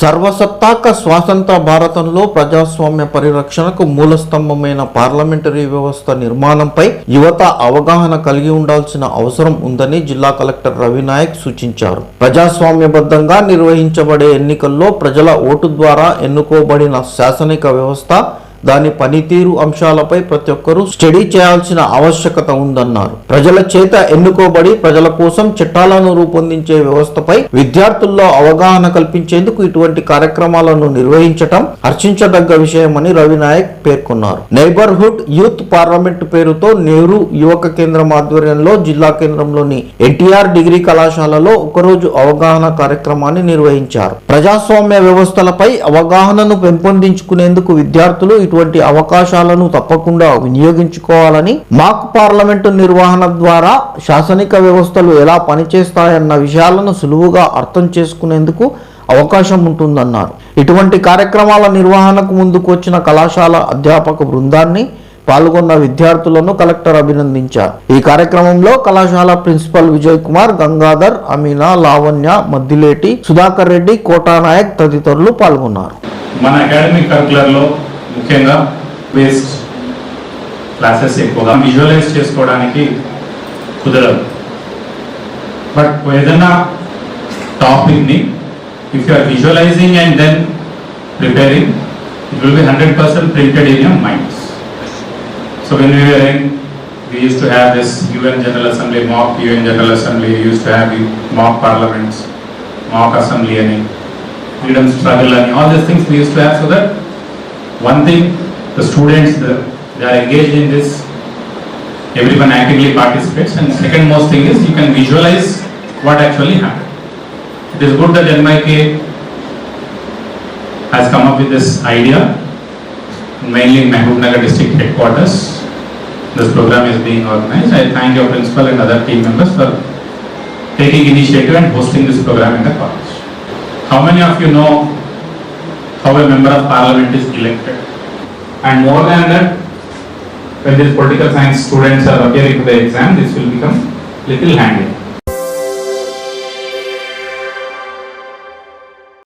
సర్వసత్తాక స్వాతంత్ర భారతంలో ప్రజాస్వామ్య పరిరక్షణకు మూలస్తంభమైన పార్లమెంటరీ వ్యవస్థ నిర్మాణంపై యువత అవగాహన కలిగి ఉండాల్సిన అవసరం ఉందని జిల్లా కలెక్టర్ రవినాయక్ సూచించారు. ప్రజాస్వామ్యబద్ధంగా నిర్వహించబడే ఎన్నికల్లో ప్రజల ఓటు ద్వారా ఎన్నుకోబడిన శాసనిక వ్యవస్థ దాని పనితీరు అంశాలపై ప్రతి ఒక్కరూ స్టడీ చేయాల్సిన ఆవశ్యకత ఉందన్నారు. ప్రజల చేత ఎన్నుకోబడి ప్రజల కోసం చట్టాలను రూపొందించే వ్యవస్థపై విద్యార్థుల్లో అవగాహన కల్పించేందుకు ఇటువంటి కార్యక్రమాలను నిర్వహించటం హర్షించదగ్గ విషయమని రవినాయక్ పేర్కొన్నారు. నైబర్హుడ్ యూత్ పార్లమెంట్ పేరుతో నెహ్రూ యువక కేంద్రం ఆధ్వర్యంలో జిల్లా కేంద్రంలోని ఎన్టీఆర్ డిగ్రీ కళాశాలలో ఒకరోజు అవగాహన కార్యక్రమాన్ని నిర్వహించారు. ప్రజాస్వామ్య వ్యవస్థలపై అవగాహనను పెంపొందించుకునేందుకు విద్యార్థులు ఇటువంటి అవకాశాలను తప్పకుండా వినియోగించుకోవాలని మాక్ పార్లమెంటు నిర్వహణ ద్వారా శాసనిక వ్యవస్థలు ఎలా పనిచేస్తాయన్న విషయాలను సులువుగా అర్థం చేసుకునేందుకు అవకాశం ఉంటుందన్నారు. ఇటువంటి కార్యక్రమాల నిర్వహణకు ముందుకు వచ్చిన కళాశాల అధ్యాపక బృందాన్ని పాల్గొన్న విద్యార్థులను కలెక్టర్ అభినందించారు. ఈ కార్యక్రమంలో కళాశాల ప్రిన్సిపల్ విజయ్ కుమార్ గంగాధర్ అమీనా లావణ్య మద్దిలేటి సుధాకర్ రెడ్డి కోటానాయక్ తదితరులు పాల్గొన్నారు. మన అకాడమిక్ కరికులర్లో ముఖ్యంగా బేస్డ్ క్లాసెస్ ఎక్కువగా విజువలైజ్ చేసుకోవడానికి కుదరదు బట్ ఏదైనా టాపిక్ని if you are visualizing and then preparing it will be hundred percent printed in your minds so when we were in we used to have this UN General Assembly, mock UN General Assembly, we used to have the mock parliaments, mock assembly and freedom struggle and all these things we used to have so that one thing, the students, the, they are engaged in this, everyone actively participates and second most thing is you can visualize what actually happened. It is good that NYK has come up with this idea, mainly in Mehboob Nagar district headquarters. This program is being organized. I thank your principal and other team members for taking initiative and hosting this program in the college. How many of you know how a member of parliament is elected? And more than that, when these political science students are appearing for the exam, this will become little handy.